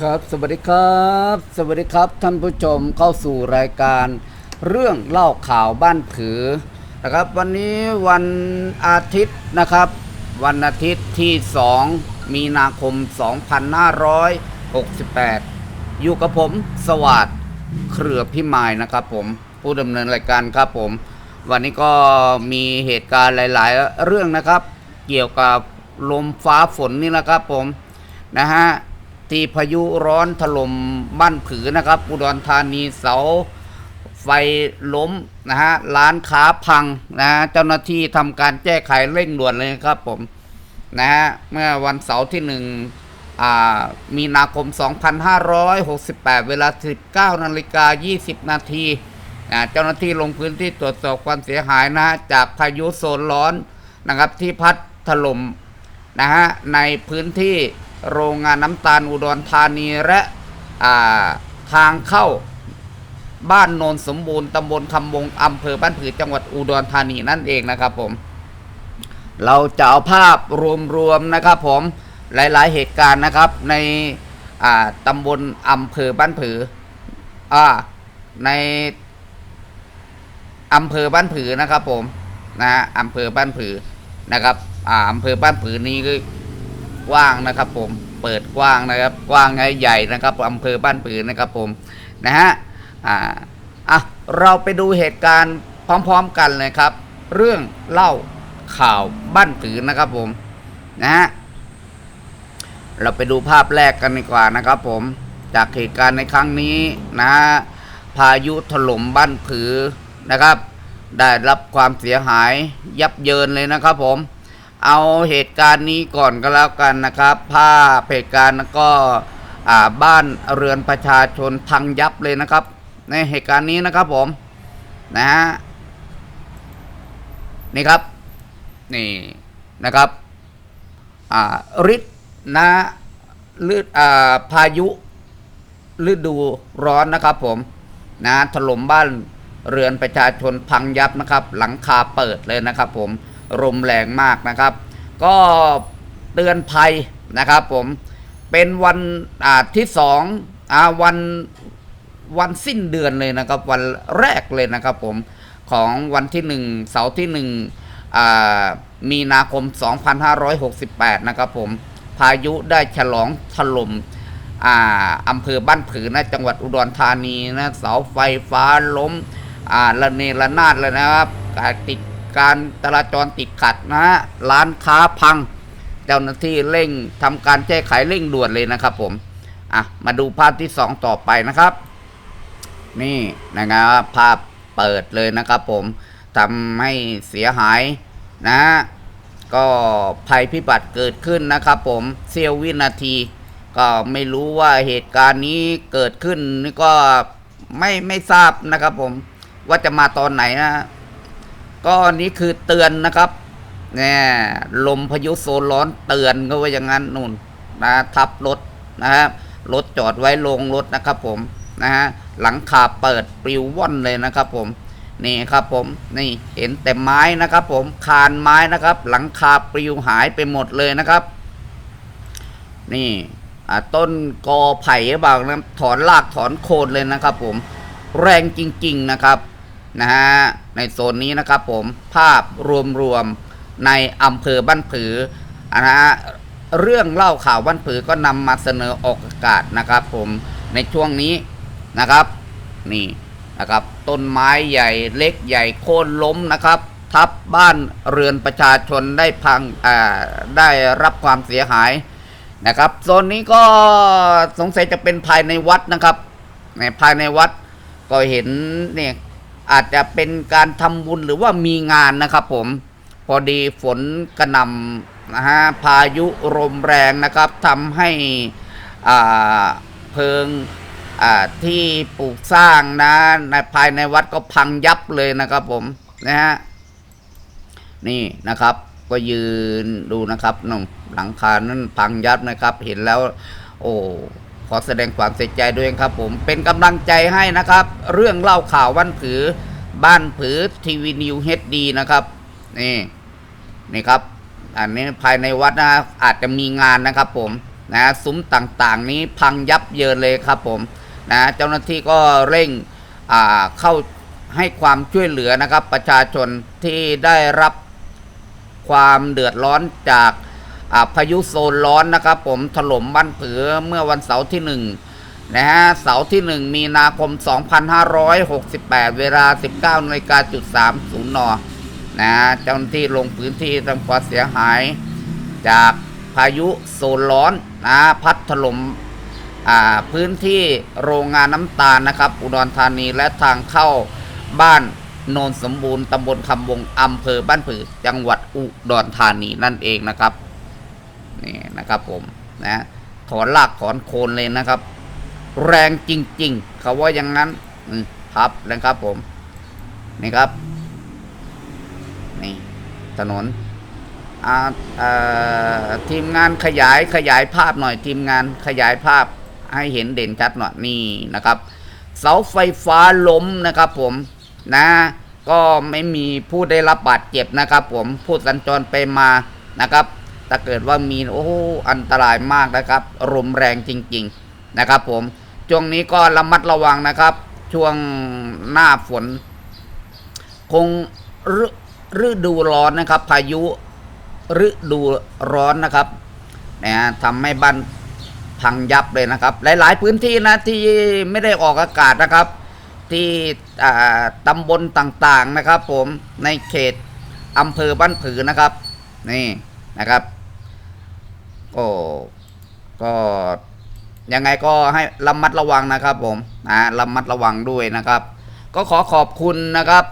ครับ สวัสดีครับ สวัสดีครับท่านผู้ชมเข้าสู่รายการ เรื่องเล่าข่าวบ้านผือนะครับ วันนี้วันอาทิตย์นะครับ วันอาทิตย์ที่ 2 มีนาคม 2568 อยู่กับผมสวัสดเครือพิมายนะครับผมผู้ดำเนินรายการครับผม วันนี้ก็มีเหตุการณ์หลาย ๆ เรื่องนะครับ เกี่ยวกับลมฟ้าฝนนี่นะครับผมนะฮะ ที่พายุร้อนถล่มบ้านผือนะครับ อุดรธานีเสาไฟล้มนะฮะร้านค้าพังนะเจ้าหน้าที่ทำการแก้ไขเร่งด่วนเลยครับผมนะฮะเมื่อวันเสาร์ที่หนึ่งอ่ามีนาคม 2568 เวลา 19นาฬิกา20 นาทีนะเจ้าหน้าที่ลงพื้นที่ตรวจสอบความเสียหายนะฮะจากพายุโซนร้อนนะครับที่พัดถล่มนะฮะในพื้นที่ โรงงานน้ำตาลอุดรธานีและาทางเข้าบ้านโนนสมบูรณ์ตำบลคำวงอำเภอบ้านผือจังหวัดอุดรธานีนั่นเองนะครับผม เราจะเอาภาพรวมๆนะครับผมหลายๆเหตุการณ์นะครับในตำบลอำเภอบ้านผืออในอำเภอบ้านผือนะครับผมนะอำเภอบ้านผือนะครับอ่าอำเภอบ้านผือนี้ กว้างนะครับ ผมเปิดกว้างนะครับ กว้างใหญ่นะครับอำเภอบ้านผือนะครับผมนะฮะอ่าอะเราไปดูเหตุการณ์พร้อมๆกันเลยครับ เรื่องเล่าข่าวบ้านผือนะครับผมนะฮะเราไปดูภาพแรกกันดีกว่านะครับ ผมจากเหตุการณ์ในครั้งนี้นะฮะพายุถล่มบ้านผือนะครับ ได้รับความเสียหายยับเยินเลยนะครับผม เอาเหตุการณ์นี้ก่อนก็แล้วกันนะครับ ภาพเหตุการณ์ก็บ้านเรือนประชาชนพังยับเลยนะครับ ในเหตุการณ์นี้นะครับผมนะฮะนี่ครับนี่นะครับอ่าฤทธิ์นะฤดอ่าพายุฤดูร้อนนะครับผมนะถล่มบ้านเรือนประชาชนพังยับนะครับ หลังคาเปิดเลยนะครับผม ลมแรงมากนะครับ ก็เตือนภัยนะครับผมเป็นวันอาที่สองอาวันวันสิ้นเดือนเลยนะครับ วันแรกเลยนะครับผมของวันที่หนึ่งเสาร์ที่หนึ่งอ่ามีนาคม 2568 นะครับผมพายุได้ฉลองถล่มอ่าอำเภอบ้านผือนะจังหวัดอุดรธานีนะเสาไฟฟ้าล้มระเนระนาดเลยนะครับการติด การจราจรติดขัดนะฮะร้านค้าพัง เจ้าหน้าที่เร่งทำการแก้ไขเร่งด่วนเลยนะครับผมอะมาดูภาพที่สองต่อไปนะครับ นี่นะครับภาพเปิดเลยนะครับผมทำให้เสียหายนะ ก็ภัยพิบัติเกิดขึ้นนะครับผมเสี้ยววินาที ก็ไม่รู้ว่าเหตุการณ์นี้เกิดขึ้นนี่ก็ไม่ไม่ทราบนะครับผมว่าจะมาตอนไหนนะ ก็นี้คือเตือนนะครับเนี่ยลมพายุโซนร้อนเตือนก็ว่าอย่างนั้นนู่นนะทับรถนะครับรถจอดไว้ลงรถนะครับผมนะฮะหลังคาเปิดปลิวว่อนเลยนะครับผมนี่ครับผมนี่เห็นแต่ไม้นะครับ ผมคานไม้นะครับ หลังคาปลิวหายไปหมดเลยนะครับ นี่ต้นกอไผ่บางนะถอนรากถอนโคนเลยนะครับ ผมแรงจริง ๆนะครับ นะฮะในโซนนี้นะครับผมภาพรวมๆในอำเภอบ้านผือนะฮะเรื่องเล่าข่าวบ้านผือก็นำมาเสนอออกอากาศนะครับผมในช่วงนี้นะครับนี่นะครับต้นไม้ใหญ่เล็กใหญ่โค่นล้มนะครับ ทับบ้านเรือนประชาชนได้พังอ่าได้รับความเสียหายนะครับโซนนี้ก็สงสัยจะเป็นภายในวัดนะครับในภายในวัดก็เห็นเนี่ย อาจจะเป็นการทำบุญหรือว่ามีงานนะครับผมพอดีฝนกระหน่ำนะฮะพายุลมแรงนะครับทำให้อ่าเพลิงอ่าที่ปลูกสร้างนะในภายในวัดก็พังยับเลยนะครับผมนะฮะนี่นะครับก็ยืนดูนะครับน้องหลังคานั้นพังยับนะครับ เห็นแล้ว โอ้ ขอแสดงความเสียใจด้วยครับผม เป็นกำลังใจให้นะครับ เรื่องเล่าข่าววันผือ บ้านผือทีวีนิวเฮดดีนะครับ นี่นี่ครับ อันนี้ภายในวัดนะอาจจะมีงานนะครับผมนะซุ้มต่างๆ นี้พังยับเยินเลยครับผมนะเจ้าหน้าที่ก็เร่งอ่าเข้าให้ความช่วยเหลือนะครับ ประชาชนที่ได้รับความเดือดร้อนจาก พายุโซนร้อนนะครับผมถล่มบ้านผือเมื่อวันเสาร์ที่หนึ่งนะฮะ เสาร์ที่ 1 มีนาคม 2568 เวลา 19นาฬิกาจุด30นนะเจ้าหน้าที่ลงพื้นที่ทำความเสียหาย จากพายุโซนร้อนนะพัดถล่มอ่าพื้นที่โรงงานน้ำตาลนะครับ อุดรธานีและทางเข้าบ้านโนนสมบูรณ์ตำบลคำวงอำเภอบ้านผือจังหวัดอุดรธานีนั่นเองนะครับ นี่นะครับผมนะถอนลากถอนโคนเลยนะครับ แรงจริง ๆเขาว่าอย่างนั้นครับนะครับผมนี่ครับนี่ถนนทีมงานขยายขยายภาพหน่อยทีมงานขยายภาพให้เห็นเด่นชัดหน่อยนี่นะครับ เสาไฟฟ้าล้มนะครับผมนะก็ไม่มีผู้ได้รับบาดเจ็บนะครับผมผู้สัญจรไปมานะครับ ถ้าเกิดว่ามีโอ้อันตรายมากนะครับลมแรงจริง ๆนะครับ ผมช่วงนี้ก็ระมัดระวังนะครับ ช่วงหน้าฝน คงฤดูร้อนนะครับ พายุฤดูร้อนนะครับนะทำให้บ้านพังยับเลยนะครับ หลาย ๆ พื้นที่นะที่ไม่ได้ออกอากาศนะครับ ที่อ่าตำบลต่างๆนะครับ ผมในเขตอำเภอบ้านผือนะครับ นี่นะครับ ก็ก็ยังไงก็ให้ระมัดระวังนะครับผมนะระมัดระวังด้วยนะครับ ก็ขอขอบคุณนะครับ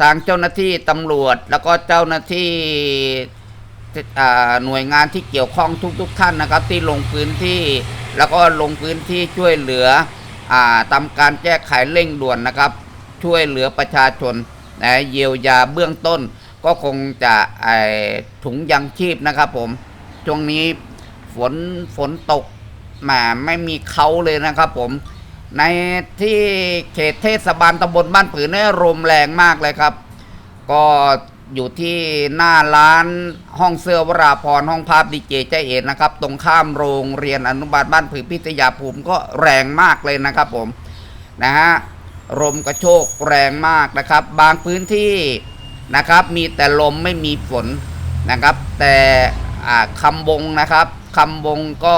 ทางเจ้าหน้าที่ตำรวจแล้วก็เจ้าหน้าที่หน่วยงานที่เกี่ยวข้องทุกๆทท่านนะครับ ที่ลงพื้นที่ แล้วก็ลงพื้นที่ช่วยเหลืออทำการแก้ไขเร่งด่วนนะครับ ช่วยเหลือประชาชนนะเยียวยาเบื้องต้น ก็คงจะถุงยังชีพนะครับผมช่วงนี้ ฝนฝนตกแหมไม่มีเขาเลยนะครับผม ในที่เขตเทศบาลตำบลบ้านผือเนี่ยลมแรงมากเลยครับ ก็อยู่ที่หน้าร้านห้องเสื้อวราพรห้องภาพดีเจใจเอ็นนะครับ ตรงข้ามโรงเรียนอนุบาลบ้านผือพิทยาภูมิก็แรงมากเลยนะครับผมนะฮะลมกระโชกแรงมากนะครับ บางพื้นที่นะครับ มีแต่ลมไม่มีฝนนะครับ แต่คำบงนะครับ คำบงก็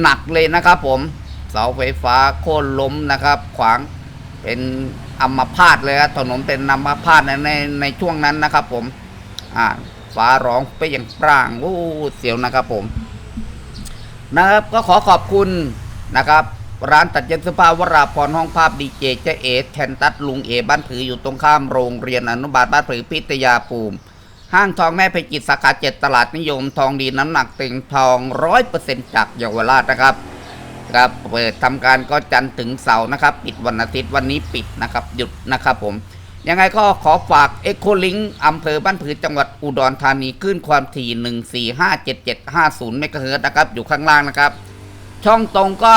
หนักเลยนะครับผม เสาไฟฟ้าโค่นล้มนะครับ ขวางเป็นอัมพาตเลยครับถนนเป็นอัมพาตในในในช่วงนั้นนะครับ ผม อ่าฟ้าร้องไปอย่างปร่างโอ้เสียวนะครับผม นะครับก็ขอขอบคุณนะครับ ร้านตัดเย็นเสื้อผ้าวราพรห้องภาพดีเจเจเอแคนตัสลุงเอบ้านผืออยู่ตรงข้ามโรงเรียนอนุบาลบ้านผือพิทยาภูมิ ห้างทองแม่เพจิตสาขาเจ็ดตลาดนิยมทองดีน้ำหนักเต็งทองร้อยเปอร์เซ็นต์จากเยาวราชนะครับครับเปิดทำการก็จันทร์ถึงเสาร์นะครับ ปิดวันอาทิตย์วันนี้ปิดนะครับหยุดนะครับผมยังไงก็ขอฝากเอ็กโคลิงอำเภอบ้านผือจังหวัดอุดรธานีขึ้นความถี่ 1457750เมกะเฮิรตนะครับ อยู่ข้างล่างนะครับ ช่องตรงก็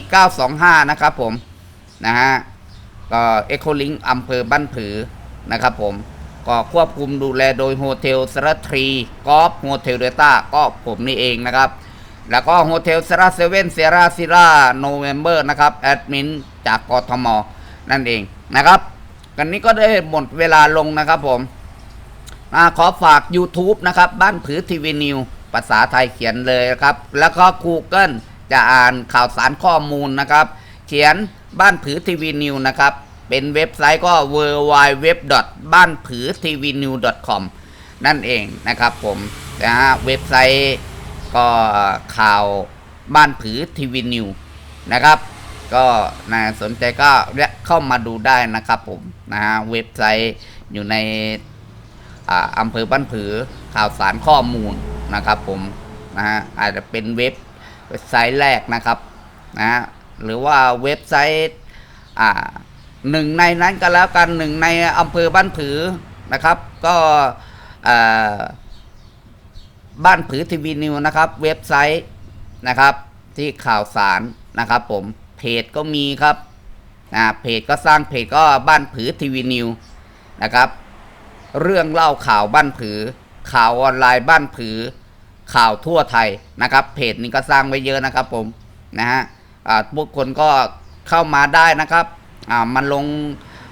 144925 นะครับผม นะฮะก็เอ็กโคลิงอำเภอบ้านผือนะครับผม ก็ควบคุมดูแลโดยโฮเทลสระทรีกอล์ฟโฮเทลเดต้าก็ผมนี่เองนะครับ แล้วก็โฮเทลเซราเซเว่นเซราซิราโนเวมเบอร์นะครับ แอดมินจากกทม นั่นเองนะครับ กันนี้ก็ได้หมดเวลาลงนะครับผมอาขอฝาก YouTube นะครับ บ้านผือทีวีนิวภาษาไทยเขียนเลยครับ แล้วก็ Google จะอ่านข่าวสารข้อมูลนะครับ เขียนบ้านผือทีวีนิวนะครับ เป็นเว็บไซต์ก็ w w w บ้านผือทีวีนิว com นั่นเองนะครับผมนะฮะเว็บไซต์ก็ข่าวบ้านผือทีวีนิวนะครับ ก็นะสนใจก็เข้ามาดูได้นะครับผมนะฮะเว็บไซต์อยู่ในอ่าอำเภอบ้านผือข่าวสารข้อมูลนะครับผมนะฮะอาจจะเป็นเว็บเว็บไซต์แรกนะครับนะฮะหรือว่าเว็บไซต์อ่า หนึ่งในนั้นก็แล้วกันหนึ่งในอำเภอบ้านผือนะครับ ก็บ้านผือทีวีนิวนะครับ เว็บไซต์นะครับ ที่ข่าวสารนะครับ ผมเพจก็มีครับอ่าเพจก็สร้างเพจก็บ้านผือทีวีนิวนะครับ เรื่องเล่าข่าวบ้านผือ ข่าวออนไลน์บ้านผือ ข่าวทั่วไทยนะครับ เพจนี้ก็สร้างไว้เยอะนะครับ ผมนะฮะพวกคนก็เข้ามาได้นะครับ อ่ามันลง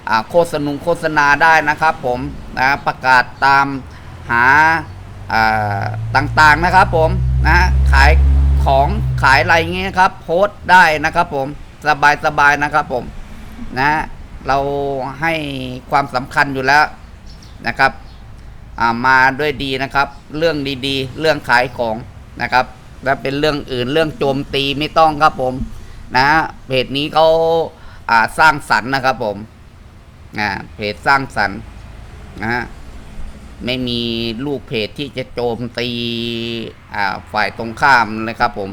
อ่าโฆษณงโฆษณาได้นะครับผมนะประกาศตามหาอ่าต่างๆนะครับผมนะขายของขายอะไรเงี้ยครับโพสต์ได้นะครับผมสบายๆนะครับผมนะเราให้ความสำคัญอยู่แล้วนะครับอ่ามาด้วยดีนะครับ เรื่องดีๆ เรื่องขายของนะครับแล้วเป็นเรื่องอื่นเรื่องโจมตีไม่ต้องครับผม นะเพจนี้เขา อ่าสร้างสรรค์นะครับผมอ่าเพจสร้างสรรค์นะฮะไม่มีลูกเพจที่จะโจมตีอ่าฝ่ายตรงข้ามนะครับผม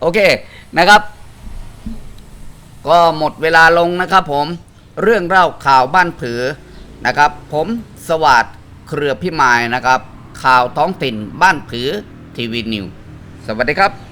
โอเคนะครับ ก็หมดเวลาลงนะครับผมเรื่องเล่าข่าวบ้านผือนะครับ ผมสวัสดเครือพิมายนะครับ ข่าวท้องถิ่นบ้านผือทีวีนิว สวัสดีครับ